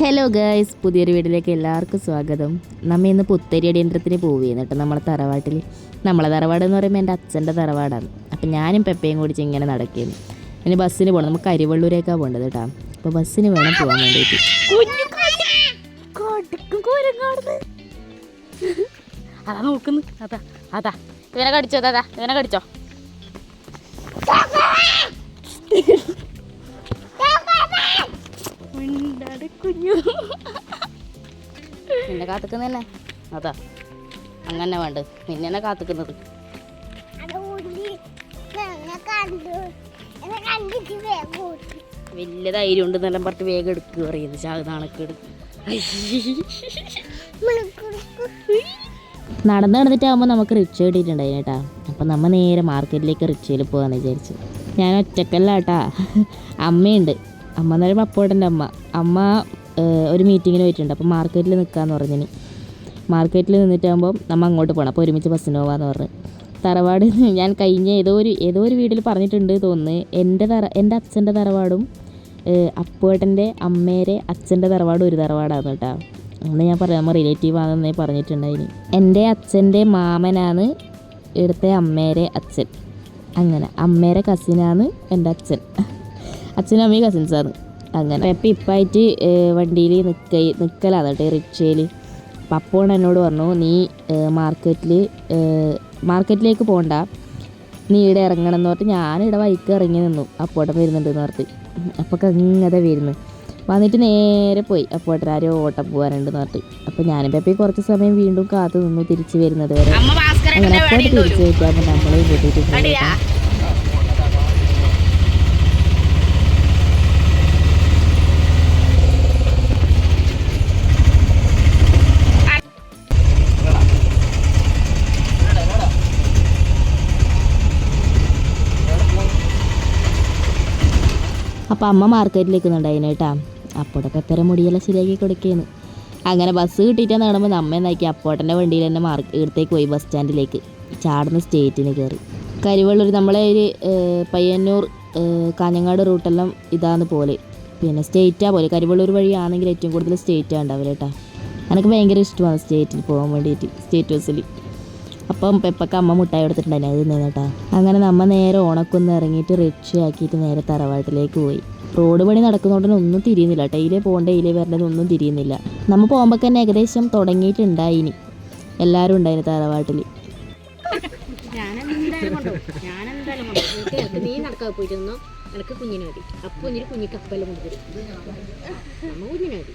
Hello guys പുതിയൊരു വീട്ടിലേക്ക് എല്ലാവർക്കും സ്വാഗതം. നമ്മൾ ഇന്ന് പുത്തരി അടിയന്തരത്തിന് പോവുകയാണ് കേട്ടോ നമ്മളെ തറവാട്ടിൽ നമ്മളെ തറവാട് എന്ന് പറയുമ്പോൾ എന്റെ അച്ഛന്റെ തറവാടാണ്. അപ്പം ഞാനും പെപ്പയും കൂടി ഇങ്ങനെ നടക്കുകയും ഇനി ബസ്സിന് പോകണം നമുക്ക് അരിവള്ളൂരേക്കാണ് പോകേണ്ടത് കേട്ടോ. അപ്പോൾ ബസ്സിന് വേണം പോകാൻ വേണ്ടിയിട്ട്. അതാ നോക്കുന്നു. അതാ അതാ. ഇവനെ കടിച്ചോ അതാ. ഇവനെ കടിച്ചോ. കുഞ്ഞു. നിന്നെ കാത്തുക്കുന്നതന്നെ അതാ. അങ്ങനെ വേണ്ട. നിന്നെ കാത്തുക്കുന്നത്. വലിയ ധൈര്യം ഉണ്ട് എന്നെല്ലാം പറഞ്ഞിട്ട് വേഗം എടുക്കുക പറയുന്നത് ചാകുതാണക്കേട് നടന്ന് നടന്നിട്ടാകുമ്പോൾ നമുക്ക് റിച്ച് കിട്ടിയിട്ടുണ്ടായിരുന്നു കേട്ടാ. അപ്പം നമ്മൾ നേരെ മാർക്കറ്റിലേക്ക് റിച്ചയിൽ പോകാമെന്ന് വിചാരിച്ചു. ഞാൻ ഒറ്റക്കല്ല കേട്ടാ അമ്മയുണ്ട്. അമ്മ എന്ന് പറയുമ്പോൾ അപ്പോട്ടന്റെ അമ്മ. അമ്മ ഒരു മീറ്റിങ്ങിന് പോയിട്ടുണ്ട്. അപ്പോൾ മാർക്കറ്റിൽ നിൽക്കാമെന്ന് പറഞ്ഞിന് മാർക്കറ്റിൽ നിന്നിട്ടാകുമ്പോൾ നമ്മൾ അങ്ങോട്ട് പോകണം അപ്പോൾ ഒരുമിച്ച് ബസ്സിന് പോകാമെന്ന് പറഞ്ഞ്. തറവാട് ഞാൻ കഴിഞ്ഞ ഏതോ ഒരു ഏതോ ഒരു വീട്ടിൽ പറഞ്ഞിട്ടുണ്ട് തോന്നുന്നു. എന്റെ തറ എന്റെ അച്ഛന്റെ തറവാടും അപ്പോട്ടന്റെ അമ്മേരെ അച്ഛന്റെ തറവാടും ഒരു തറവാടാണ് കേട്ടോ. അന്ന് ഞാൻ പറയാം. നമ്മൾ റിലേറ്റീവ് ആണെന്നേ പറഞ്ഞിട്ടുണ്ടായിന്. എന്റെ അച്ഛന്റെ മാമനാണ് ഇവിടുത്തെ അമ്മേരെ അച്ഛൻ. അങ്ങനെ അമ്മേരെ കസിനാണ് എന്റെ അച്ഛൻ. അച്ഛനും അമ്മയും കസിൻസാണ് അങ്ങനെ. അപ്പം ഇപ്പായിട്ട് വണ്ടിയിൽ നിൽക്ക നിൽക്കലാണ് കേട്ടോ റിക്ഷയിൽ അപ്പം അപ്പോൾ എന്നോട് പറഞ്ഞു നീ മാർക്കറ്റിൽ മാർക്കറ്റിലേക്ക് പോകണ്ട നീ ഇവിടെ ഇറങ്ങണം എന്ന് പറഞ്ഞിട്ട് ഞാനിവിടെ വൈക്ക് ഇറങ്ങി നിന്നു. അപ്പോട്ടം വരുന്നുണ്ട് എന്ന് പറഞ്ഞിട്ട്. അപ്പോൾ അങ്ങനെ വരുന്നു. വന്നിട്ട് നേരെ പോയി. അപ്പോട്ടൻ ആരോ ഓട്ടം പോകാനുണ്ടെന്ന് പറഞ്ഞിട്ട്. അപ്പോൾ ഞാനും പെപ്പി കുറച്ച് സമയം വീണ്ടും കാത്തു നിന്നു തിരിച്ചു വരുന്നത് വരെ. അങ്ങനെ അപ്പോട്ട് തിരിച്ചു വയ്ക്കാൻ നമ്മളെയും കൂട്ടിയിട്ട് അപ്പോൾ അമ്മ മാർക്കറ്റിലേക്ക് ഉണ്ടായിരുന്നു കേട്ടാ. അപ്പോടെ പെപ്പര മുടിയെല്ലാം ശരിയാക്കി കൊടുക്കുകയെന്ന് അങ്ങനെ ബസ് കിട്ടിയിട്ട് നടുമ്പോൾ നമ്മെ നോക്കി അപ്പോട്ടന്റെ വണ്ടിയിൽ തന്നെ മാർക്ക് ഇടത്തേക്ക് പോയി ബസ് സ്റ്റാൻഡിലേക്ക് ചാടുന്ന സ്റ്റേറ്റിന് കയറി കരിവള്ളൂർ നമ്മളെ ഒരു പയ്യന്നൂർ കാഞ്ഞങ്ങാട് റൂട്ടെല്ലാം ഇതാണ് പോലെ. പിന്നെ സ്റ്റേറ്റാ പോലെ. കരിവള്ളൂർ വഴിയാണെങ്കിൽ ഏറ്റവും കൂടുതൽ സ്റ്റേറ്റാണ് ഉണ്ടാവില്ല കേട്ടോ. എനിക്ക് ഭയങ്കര ഇഷ്ടമാണ് സ്റ്റേറ്റിൽ പോകാൻ വേണ്ടിയിട്ട്. സ്റ്റേറ്റ് ബസ്സിൽ അപ്പം പെപ്പൊക്കെ അമ്മ മുട്ടായി കൊടുത്തിട്ടുണ്ടായിരുന്നു അത് നിന്നേട്ടാ അങ്ങനെ നമ്മ നേരെ ഉണക്കൊന്ന് ഇറങ്ങിയിട്ട് റിക്ഷ ആക്കിയിട്ട് നേരെ തറവാട്ടിലേക്ക് പോയി. റോഡ് പണി നടക്കുന്നതുകൊണ്ട് ഒന്നും തിരിയുന്നില്ല കേട്ടോ ഇതിലേ പോകേണ്ട ഇതിലേ വരേണ്ടത് ഒന്നും തിരിയുന്നില്ല. നമ്മൾ പോകുമ്പോൾ തന്നെ ഏകദേശം തുടങ്ങിയിട്ടുണ്ടായിനി. എല്ലാവരും ഉണ്ടായിരുന്നു തറവാട്ടിൽ നീ മതി.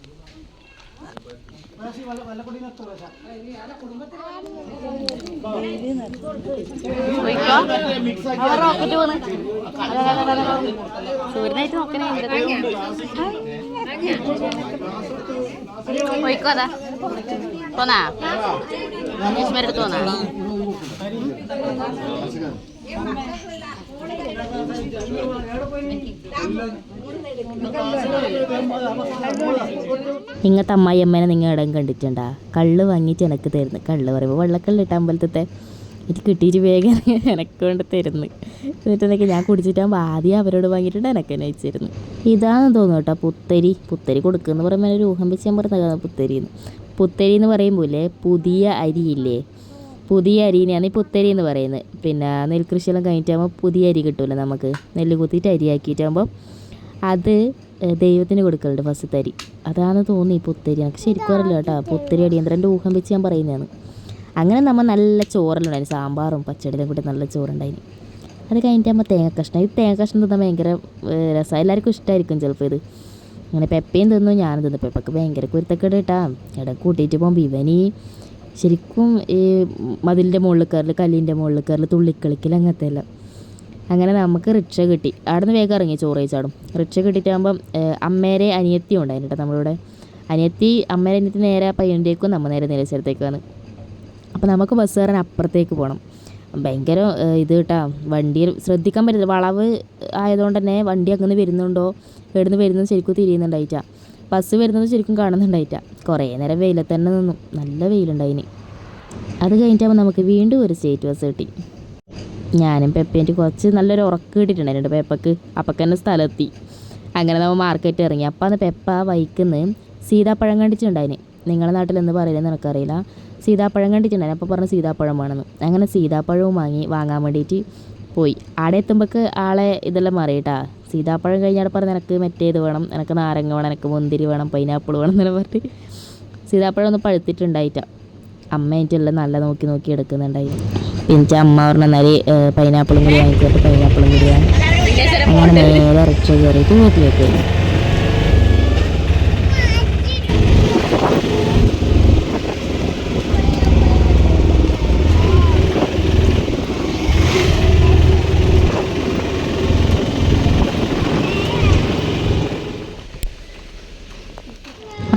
സൂര്യനായിട്ട് നോക്കണേ പോയിക്കോ അതാ. പോന്നാ? അന്വേഷണടുത്ത് പോന്നാ? ഇങ്ങനത്തെ അമ്മായിയമ്മേനെ നിങ്ങൾ ഇടം കണ്ടിട്ടുണ്ടാ? കള്ള് വാങ്ങിയിട്ട് എനക്ക് തരുന്നു. കള്ള് പറയുമ്പോൾ വെള്ളക്കള്ള് ഇട്ട അമ്പലത്തെ എനിക്ക് കിട്ടിയിട്ട് വേഗം എനക്ക് കൊണ്ട് തരുന്നു. എന്നിട്ട് എനിക്ക് ഞാൻ കുടിച്ചിട്ടാകുമ്പോൾ ആദ്യം അവരോട് വാങ്ങിയിട്ടുണ്ട് എനക്ക് തന്നെ അയച്ചിരുന്നു ഇതാണെന്ന് തോന്നുന്നു കേട്ടോ പുത്തരി. പുത്തരി കൊടുക്കുമെന്ന് പറയുമ്പോൾ ഒരു ഊഹം വെച്ച് ഞാൻ പുത്തരി പുത്തരി എന്ന് പറയുമ്പോൾ പുതിയ അരിയില്ലേ പുതിയ അരിനെയാണ് ഈ പുത്തരി എന്ന് പറയുന്നത്. പിന്നെ നെൽകൃഷിയെല്ലാം കഴിഞ്ഞിട്ടാകുമ്പോൾ പുതിയ അരി കിട്ടുമല്ലോ നമുക്ക്. നെല്ല് കുത്തിയിട്ട് അരിയാക്കിയിട്ടാകുമ്പോൾ അത് ദൈവത്തിന് കൊടുക്കലുണ്ട് ഫസ്റ്റ് തരി അതാണ് തോന്നി പുത്തരി. എനിക്ക് ശരിക്കും അറിയില്ല കേട്ടോ. പുത്തരി അടിയന്തരന്റെ ഊഹം വെച്ച് ഞാൻ പറയുന്നതാണ്. അങ്ങനെ നമ്മൾ നല്ല ചോറെല്ലാം സാമ്പാറും പച്ചടിയും കൂടി നല്ല ചോറുണ്ടായി അത് കഴിഞ്ഞിട്ടാകുമ്പോൾ തേങ്ങ കഷ്ണം. ഈ തേങ്ങ കഷ്ണം തിന്നാൻ ഭയങ്കര രസം. എല്ലാവർക്കും ഇഷ്ടമായിരിക്കും ചിലപ്പോൾ ഇത്. അങ്ങനെ പെപ്പയും തിന്നു ഞാനും തിന്നു. പെപ്പക്ക് ഭയങ്കര കുരുത്തക്കേട് കേട്ടാ. ഇട കൂട്ടിയിട്ട് പോകുമ്പോൾ ഇവനീ ശരിക്കും ഈ മതിലിന്റെ മുകളിൽ കയറൽ കല്ലിന്റെ മുകളിൽ കയറൽ തുള്ളിക്കളിക്കൽ അങ്ങനത്തെ എല്ലാം അങ്ങനെ നമുക്ക് റിക്ഷ കിട്ടി. അവിടെ നിന്ന് വേഗം ഇറങ്ങി ചോറ് കഴിച്ചാടും. റിക്ഷ കിട്ടിയിട്ടാകുമ്പം അമ്മേരെ അനിയത്തി ഉണ്ടായിരുന്നു കേട്ടോ നമ്മളിവിടെ. അനിയത്തി അമ്മേരെ അനിയത്തി നേരെ പയ്യന്റേക്കും നമ്മൾ നേരെ നിലശ്ശേരത്തേക്കാണ്. അപ്പോൾ നമുക്ക് ബസ് കയറാൻ അപ്പുറത്തേക്ക് പോകണം ഭയങ്കര ഇത് കേട്ടാ വണ്ടി ശ്രദ്ധിക്കാൻ പറ്റില്ല. വളവ് ആയതുകൊണ്ട് തന്നെ വണ്ടി അങ്ങനെ വരുന്നുണ്ടോ എവിടുന്ന് വരുന്നു ശരിക്കും തിരിയുന്നുണ്ടായിട്ട. ബസ് വരുന്നത് ശരിക്കും കാണുന്നുണ്ടായിട്ട. കുറേ നേരം വെയിലത്ത് തന്നെ നിന്നു. നല്ല വെയിലുണ്ടായിന് അത് കഴിഞ്ഞിട്ടാകുമ്പോൾ നമുക്ക് വീണ്ടും ഒരു സ്റ്റേറ്റ് ബസ് കിട്ടി. ഞാനും പെപ്പേന്റെ കുറച്ച് നല്ലൊരു ഉറക്ക് കിട്ടിയിട്ടുണ്ടായിരുന്നു പെപ്പക്ക്. അപ്പൊക്ക് തന്നെ സ്ഥലത്തി അങ്ങനെ നമ്മൾ മാർക്കറ്റ് ഇറങ്ങി. അപ്പം അന്ന് പെപ്പ വൈക്കുന്ന് സീതാപ്പഴം കണ്ടിട്ടുണ്ടായിന്. നിങ്ങളുടെ നാട്ടിൽ എന്ന് പറയുന്നത് എനിക്കറിയില്ല സീതാപ്പഴം കണ്ടിട്ടുണ്ടായിരുന്നു അപ്പോൾ പറഞ്ഞു സീതാപ്പഴം വേണമെന്ന്. അങ്ങനെ സീതാപ്പഴവും വാങ്ങി വാങ്ങാൻ വേണ്ടിയിട്ട് പോയി. ആടെ എത്തുമ്പോൾക്ക് ആളെ ഇതെല്ലാം മാറിയിട്ടാ. സീതാപ്പഴം കഴിഞ്ഞാൽ പറഞ്ഞ് നിനക്ക് മറ്റേത് വേണം എനിക്ക് നാരങ്ങ വേണം എനിക്ക് മുന്തിരി വേണം പൈനാപ്പിൾ വേണം എന്നെല്ലാം പറഞ്ഞിട്ട് സീതാപ്പഴം ഒന്ന് പഴുത്തിട്ടുണ്ടായിട്ടാ. അമ്മ എനിക്കെല്ലാം നല്ല നോക്കി നോക്കി എടുക്കുന്നുണ്ടായി. പിന്നെ അമ്മ പറഞ്ഞ നേരെ പൈനാപ്പിളും കൂടി വാങ്ങിക്കോട്ട് പൈനാപ്പിളും കൂടി അങ്ങനെ നേരെ ഇറച്ചി കയറിയിട്ട് വീട്ടിലേക്ക് പോയി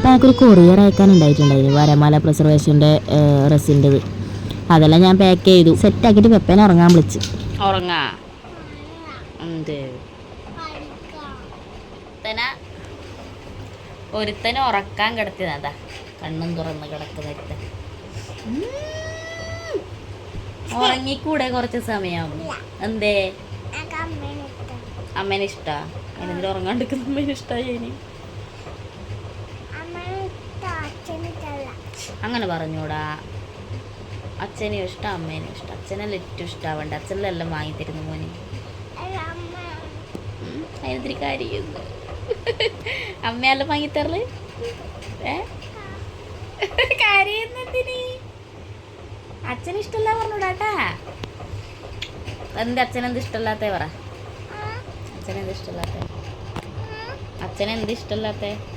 അപ്പോൾ എനിക്കൊരു കൊറിയർ അയക്കാൻ ഉണ്ടായിട്ടുണ്ടായിരുന്നു വരമാല പ്രിസർവേഷന്റെ റെസിന്റെത് അതെല്ലാം ഞാൻ പാക്ക് ചെയ്തു. സെറ്റ് ആക്കിയിട്ട് പെപ്പേനെ ഉറങ്ങാൻ വിളിച്ച്? ഉറങ്ങാ? എന്ത്? ഒരുത്തനെ? ഉറക്കാൻ കിടത്തിയതാ. കണ്ണും തുറന്ന് കിടക്കുന്ന ഒരുത്തൻ. ഉറങ്ങിക്കൂടെ കുറച്ച് സമയം? എന്തേ? അമ്മേനെ ഇഷ്ടാ. അതിനെന്തിനും ഉറങ്ങാണ്ടിരിക്കുന്ന? അമ്മേനെ ഇഷ്ടമായി ഇനി. അങ്ങനെ പറഞ്ഞൂടാ. അച്ഛനെയും ഇഷ്ടം അമ്മേനും ഇഷ്ടം. അച്ഛനെല്ലാം ഏറ്റവും ഇഷ്ടമാവണ്ട അച്ഛനെല്ലാം വാങ്ങി തരുന്നു മോനെ അതിനെത്തിരി കാര്യമുണ്ട്. അമ്മയെല്ലാം വാങ്ങി തരൽ ഏ കാര്യമെന്തിന് അച്ഛന് ഇഷ്ടമല്ല പറഞ്ഞൂടാട്ടാ എന്ത് അച്ഛനെന്ത് ഇഷ്ടമല്ലാത്തേ പറ. അച്ഛനെന്ത് ഇഷ്ടമല്ലാത്തേ? അച്ഛനെന്ത് ഇഷ്ടമല്ലാത്തേ? അ-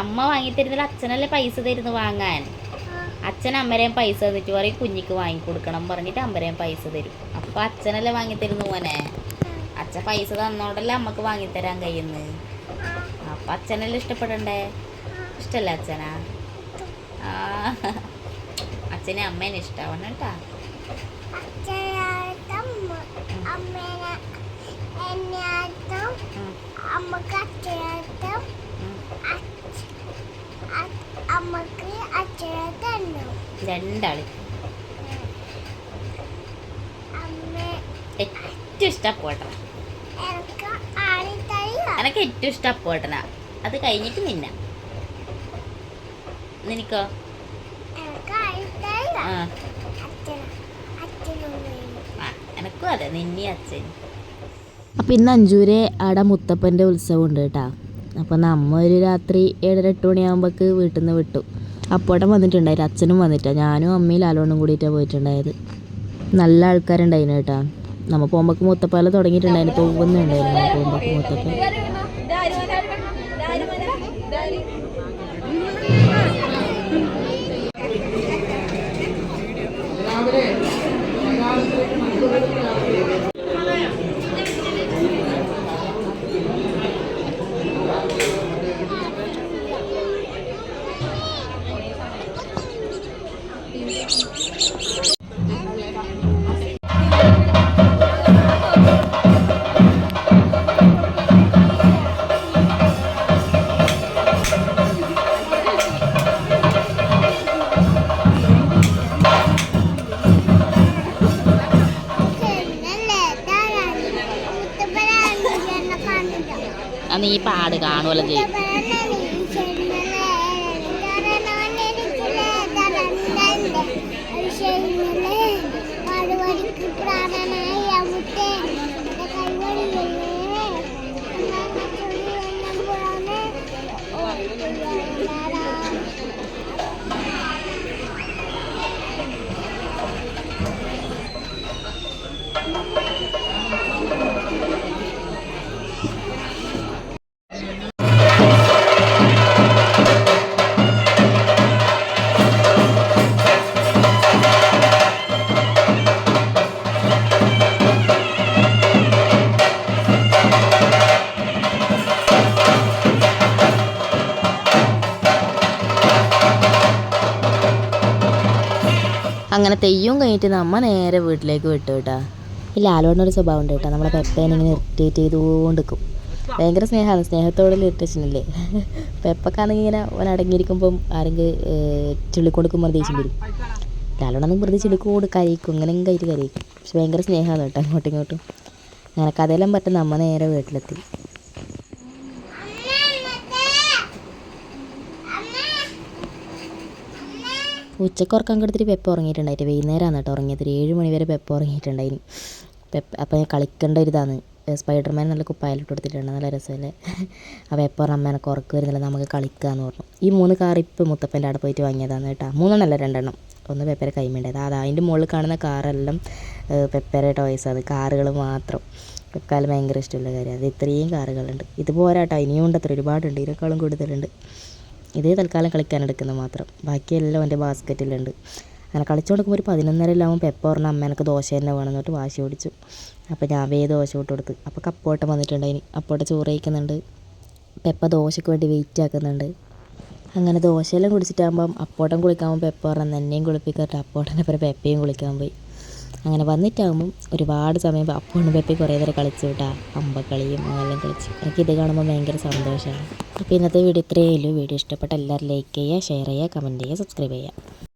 അമ്മ വാങ്ങിത്തരുന്നില്ല അച്ഛനല്ലേ പൈസ തരുന്നു വാങ്ങാൻ? അച്ഛൻ അമ്മരെയും പൈസ തന്നിട്ട് പറയും കുഞ്ഞിക്ക് വാങ്ങിക്കൊടുക്കണം പറഞ്ഞിട്ട് അമ്മരെയും പൈസ തരും. അപ്പൊ അച്ഛനല്ലേ വാങ്ങിത്തരുന്നു മോനെ? അച്ഛൻ പൈസ തന്നോണ്ടല്ലേ അമ്മയ്ക്ക് വാങ്ങിത്തരാൻ കഴിയുന്നു അപ്പൊ അച്ഛനല്ലേ ഇഷ്ടപ്പെടണ്ടേ? ഇഷ്ടല്ലേ അച്ഛനാ? അച്ഛനെ അമ്മേനെ ഇഷ്ടാവണം കേട്ടാ. രണ്ടാൾ. അമ്മ. ഏറ്റവും ആടി തരിക എനക്ക് ഏറ്റവും ഇഷ്ടപ്പെട്ടനാ അത് കഴിഞ്ഞിട്ട് നിന്ന. നിനക്കോ? ആ, എനക്കും അതെ. നിന്നി അച്ഛൻ അപ്പം ഇന്ന് അഞ്ചൂരെ അവിടെ മുത്തപ്പന്റെ ഉത്സവം ഉണ്ട് കേട്ടാ. അപ്പം നമ്മ ഒരു രാത്രി ഏഴര എട്ട് മണിയാകുമ്പോഴേക്ക് വീട്ടിൽ നിന്ന് വിട്ടു. അപ്പോട്ടം വന്നിട്ടുണ്ടായിരുന്നു അച്ഛനും വന്നിട്ടാ. ഞാനും അമ്മയും ലാലോണും കൂടിയിട്ടാണ് പോയിട്ടുണ്ടായത്. നല്ല ആൾക്കാരുണ്ടായിരുന്നു കേട്ടോ. നമ്മൾ പോകുമ്പോൾ മുത്തപ്പാല തുടങ്ങിയിട്ടുണ്ടായിരുന്നു പോകുന്നുണ്ടായിരുന്നു പോകുമ്പോൾ മുത്തപ്പൻ നീ പാട് കാണുമല്ലോ ചെയ്യും. അങ്ങനെ തെയ്യവും കഴിഞ്ഞിട്ട് നമ്മ നേരെ വീട്ടിലേക്ക് വിട്ടു കേട്ടാ. ഈ ലാലോടിനൊരു സ്വഭാവം ഉണ്ട് കേട്ടോ. നമ്മളെ പെപ്പേനെ ഇങ്ങനെ ഇറിറ്റേറ്റ് ചെയ്തുകൊണ്ട് നിൽക്കും ഭയങ്കര സ്നേഹമാണ് സ്നേഹത്തോടുള്ള ഇറിറ്റേഷനല്ലേ പെപ്പക്കാണെങ്കിൽ ഇങ്ങനെ അവൻ അടങ്ങിയിരിക്കുമ്പം ആരെങ്കിലും ചുള്ളിക്കൊടുക്കുമ്പോൾ ദേഷ്യം വരും. ലാലോടൊന്നും വെറുതെ ചിളിക്കോട് കരയിക്കും. ഇങ്ങനെ കയറ്റി കരയിക്കും പക്ഷെ ഭയങ്കര സ്നേഹമാണ് കേട്ടോ അങ്ങോട്ടും ഇങ്ങോട്ടും. അങ്ങനെ കഥയെല്ലാം പറ്റും നമ്മൾ നേരെ വീട്ടിലെത്തി. ഉച്ചയ്ക്ക് ഉറക്കം കിടത്തിട്ട് പെപ്പ ഉറങ്ങിയിട്ടുണ്ടായിട്ട് വൈകുന്നേരമാണ് കേട്ടോ ഉറങ്ങിയത്. ഒരു ഏഴ് മണി വരെ പെപ്പ ഉറങ്ങിയിട്ടുണ്ടായിന്. പെപ്പ അപ്പം കളിക്കേണ്ട ഒരു ഇതാണ് സ്പൈഡർമാൻ നല്ല കുപ്പായാലിട്ട് കൊടുത്തിട്ടുണ്ട്. നല്ല രസമല്ലേ? അപ്പോൾ എപ്പോൾ പറഞ്ഞ അമ്മേനൊക്കെ ഉറക്കം വരുന്നില്ല നമുക്ക് കളിക്കാമെന്ന് പറഞ്ഞു. ഈ മൂന്ന് കാർ ഇപ്പോൾ മുത്തപ്പന്റെ അവിടെ പോയിട്ട് വാങ്ങിയതാണ് കേട്ടോ. മൂന്നെണ്ണമല്ല രണ്ടെണ്ണം. ഒന്ന് പെപ്പരെ കൈമേണ്ടത് അത് അതിന്റെ മുകളിൽ കാണുന്ന കാറെല്ലാം പെപ്പര ടോയ്സ് അത് കാറുകൾ മാത്രം. പെപ്പക്കാലം ഭയങ്കര ഇഷ്ടമുള്ള കാര്യം. അത് ഇത്രയും കാറുകളുണ്ട്. ഇത് പോരാട്ടോ ഇനിയും ഉണ്ട് അത്ര. ഒരുപാടുണ്ട്. ഇതിനേക്കാളും കൂടുതലുണ്ട്. ഇതേ തൽക്കാലം കളിക്കാൻ എടുക്കുന്നത് മാത്രം. ബാക്കിയെല്ലാം എന്റെ ബാസ്ക്കറ്റിലുണ്ട് അങ്ങനെ കളിച്ചു കൊടുക്കുമ്പോൾ ഒരു പതിനൊന്നര എല്ലാം പെപ്പ പറഞ്ഞ അമ്മ എനിക്ക് ദോശ തന്നെ വേണം എന്നിട്ട് വാശി പിടിച്ചു. അപ്പോൾ ഞാൻ വേ ദോശ ഇട്ട് കൊടുത്ത്. അപ്പോൾ കപ്പോട്ടം വന്നിട്ടുണ്ടായിന് അപ്പോട്ട് ചോറ് കഴിക്കുന്നുണ്ട്. പെപ്പ ദോശയ്ക്ക് വേണ്ടി വെയിറ്റ് ആക്കുന്നുണ്ട്. അങ്ങനെ ദോശയെല്ലാം കുടിച്ചിട്ടാകുമ്പം അപ്പോട്ടം കുളിക്കാൻ പെപ്പ പറഞ്ഞ എന്നെയും കുളിപ്പിക്കട്ടെ. അപ്പോട്ടനെ പേരെ പെപ്പയും കുളിക്കാൻ പോയി. അങ്ങനെ വന്നിട്ടാകുമ്പം ഒരുപാട് സമയം അപ്പോഴും പെപ്പി കുറേ നേരം കളിച്ചു വിട്ടാ അമ്പക്കളിയും എല്ലാം കളിച്ചു. എനിക്കിത് കാണുമ്പോൾ ഭയങ്കര സന്തോഷമാണ് അപ്പോൾ ഇന്നത്തെ വീഡിയോ ഇത്രയേ ഉള്ളൂ. വീഡിയോ ഇഷ്ടപ്പെട്ട എല്ലാവരും ലൈക്ക് ചെയ്യുക ഷെയർ ചെയ്യുക കമന്റ് ചെയ്യുക സബ്സ്ക്രൈബ് ചെയ്യുക.